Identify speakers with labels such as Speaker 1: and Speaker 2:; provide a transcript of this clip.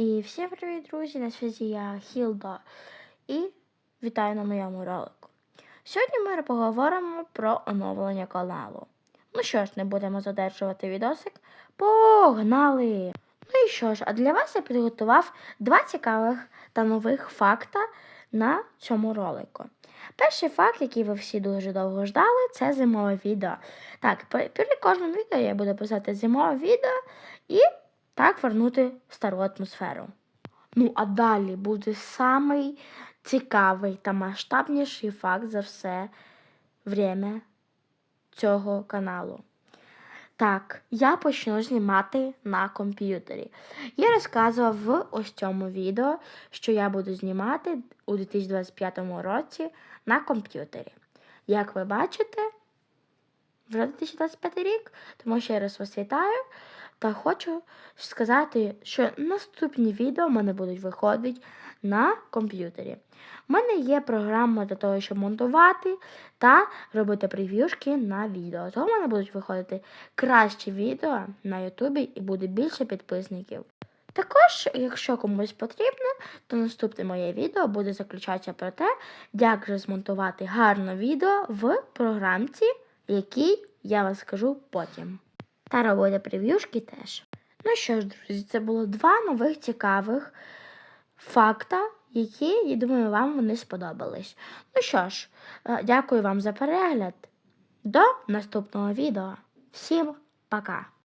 Speaker 1: І всім привіт, друзі! На связі я Хілда і вітаю на моєму ролику. Сьогодні ми поговоримо про оновлення каналу. Ну що ж, не будемо задержувати відосик. Погнали! Ну і що ж, а для вас я підготував два цікавих та нових факта на цьому ролику. Перший факт, який ви всі дуже довго ждали, це зимове відео. Так, пе- перед кожним відео я буду писати зимове відео і так вернути стару атмосферу. Ну, а далі буде самий цікавий та масштабніший факт за все время цього каналу. Так, я почну знімати на комп'ютері. Я розказував в ось цьому відео, що я буду знімати у 2025 році на комп'ютері. Як ви бачите, вже 2025 рік, тому ще раз вас вітаю. Та хочу сказати, що наступні відео в мене будуть виходити на комп'ютері. У мене є програма для того, щоб монтувати та робити прев'юшки на відео. Тому в мене будуть виходити кращі відео на Ютубі і буде більше підписників. Також, якщо комусь потрібно, то наступне моє відео буде заключатися про те, як же змонтувати гарне відео в програмці, якій я вам скажу потім. Та робити прев'юшки теж. Ну що ж, друзі, це було два нових цікавих факта, які, я думаю, вам вони сподобались. Ну що ж, е, дякую вам за перегляд. До наступного відео. Всім пока!